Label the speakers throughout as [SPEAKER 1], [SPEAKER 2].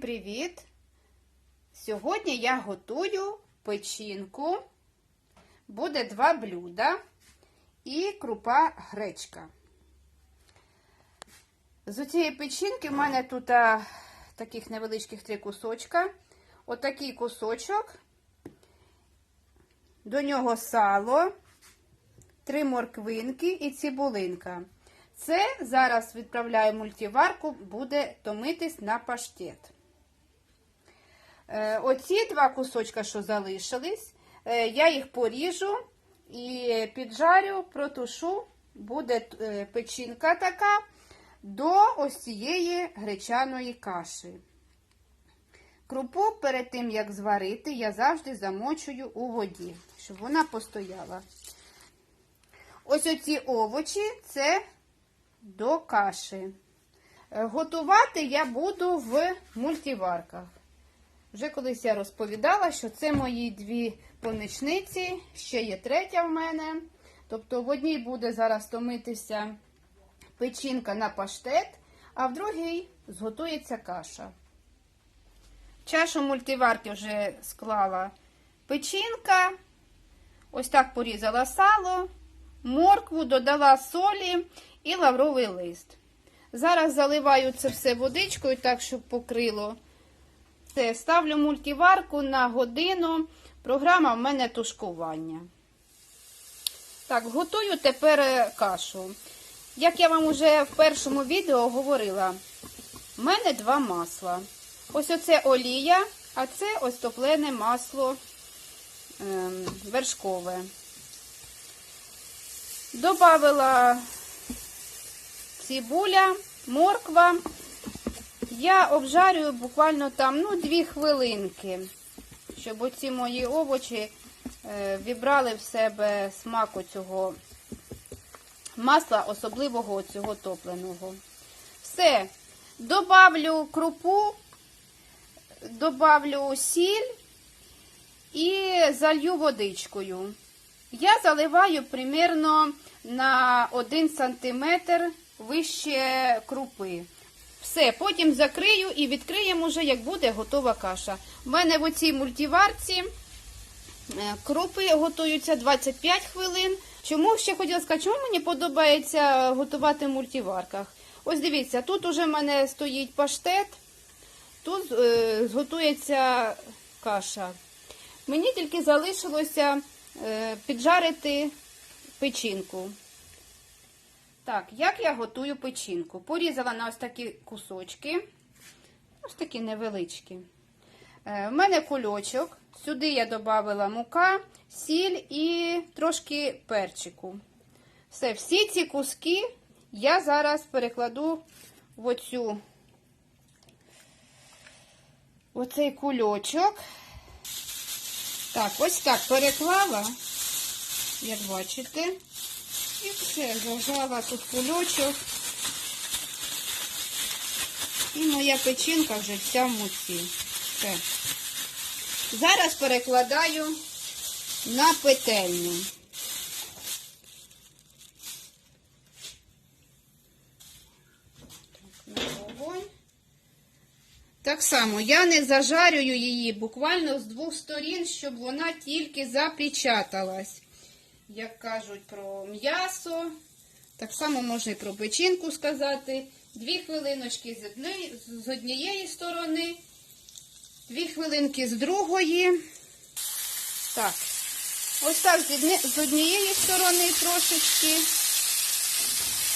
[SPEAKER 1] Привіт! Сьогодні я готую печінку. Буде два блюда і крупа гречка. З цієї печінки в мене тут а, таких невеличких три кусочка. Отакий кусочок, до нього сало, три морквинки і цибулинка. Це зараз відправляю в мультиварку, буде томитись на паштет. Е, Оці два кусочка, що залишились, е, я їх поріжу і піджарю, протушу, буде е, печінка така до ось цієї гречаної каші. Крупу перед тим, як зварити, я завжди замочую у воді, щоб вона постояла. Ось оці овочі це до каші. Готувати я буду в мультиварках. Вже колись я розповідала, що це мої дві помічниці, ще є третя в мене. Тобто в одній буде зараз томитися печінка на паштет, а в другій зготується каша. Чашу мультиварки вже склала печінка, ось так порізала сало, моркву, додала солі і лавровий лист. Зараз заливаю це все водичкою, так, щоб покрило. Все, ставлю мультиварку на годину. Програма в мене тушкування. Так, готую тепер е, кашу. Як я вам вже в першому відео говорила, в мене два масла. Ось оце олія, а це ось топлене масло ем, вершкове. Добавила цибуля, морква. Я обжарюю буквально там ну, 2 хвилинки, щоб оці мої овочі е, вібрали в себе смаку цього масла, особливого цього топленого. Все. Добавлю крупу, добавлю сіль і залью водичкою. Я заливаю примерно на 1 см вище крупи. Все, потім закрию і відкриємо вже, як буде готова каша. У мене в оцій мультиварці е, крупи готуються 25 хвилин. Чому ще хотіла сказати, чому мені подобається готувати в мультиварках? Ось дивіться, тут уже в мене стоїть паштет, тут е, зготується каша. Мені тільки залишилося е, піджарити печінку. Так, як я готую печінку? Порізала на ось такі кусочки, ось такі невеличкі. Е, в мене кульочок. Сюди я додала мука, сіль і трошки перчику. Все, всі ці куски я зараз перекладу в оцю, оцей кульочок. Так, ось так переклала, як бачите. І все, зажала тут кульочок. І моя печінка вже вся в муці. Все. Зараз перекладаю на петельню. Так, само я не зажарюю її буквально з двох сторін, щоб вона тільки запечаталась як кажуть про м'ясо. Так само можна і про печінку сказати. Дві хвилиночки з однієї, сторони, дві хвилинки з другої. Так, ось так з однієї сторони трошечки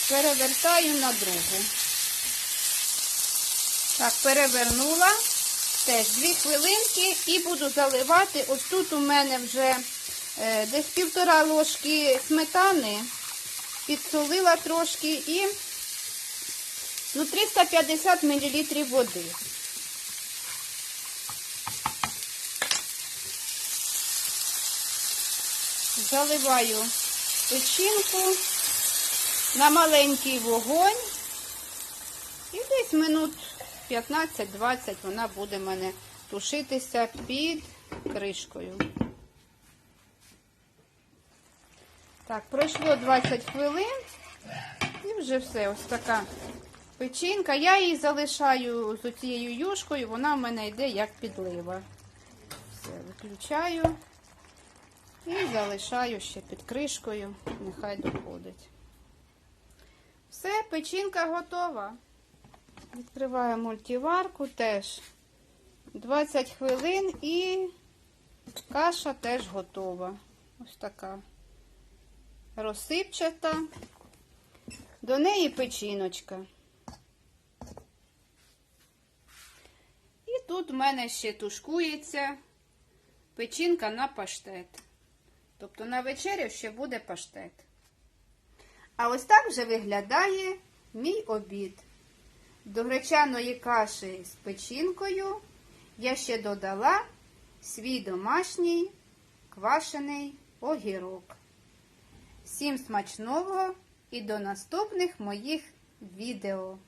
[SPEAKER 1] перевертаю на другу. Так, перевернула. Теж дві хвилинки і буду заливати. Ось тут у мене вже десь півтора ложки сметани, підсолила трошки і ну, 350 мл води. Заливаю печінку на маленький вогонь і десь минут 15-20 вона буде в мене тушитися під кришкою. Так, пройшло 20 хвилин і вже все. Ось така Печінка, я її залишаю з цією юшкою, вона в мене йде як підлива. Все, виключаю і залишаю ще під кришкою, нехай доходить. Все, печінка готова. Відкриваю мультиварку теж 20 хвилин і каша теж готова. Ось така розсипчата. До неї печіночка. І тут в мене ще тушкується печінка на паштет. Тобто на вечерю ще буде паштет. А ось так вже виглядає мій обід. До гречаної каші з печінкою я ще додала свій домашній квашений огірок. Всім смачного і до наступних моїх відео.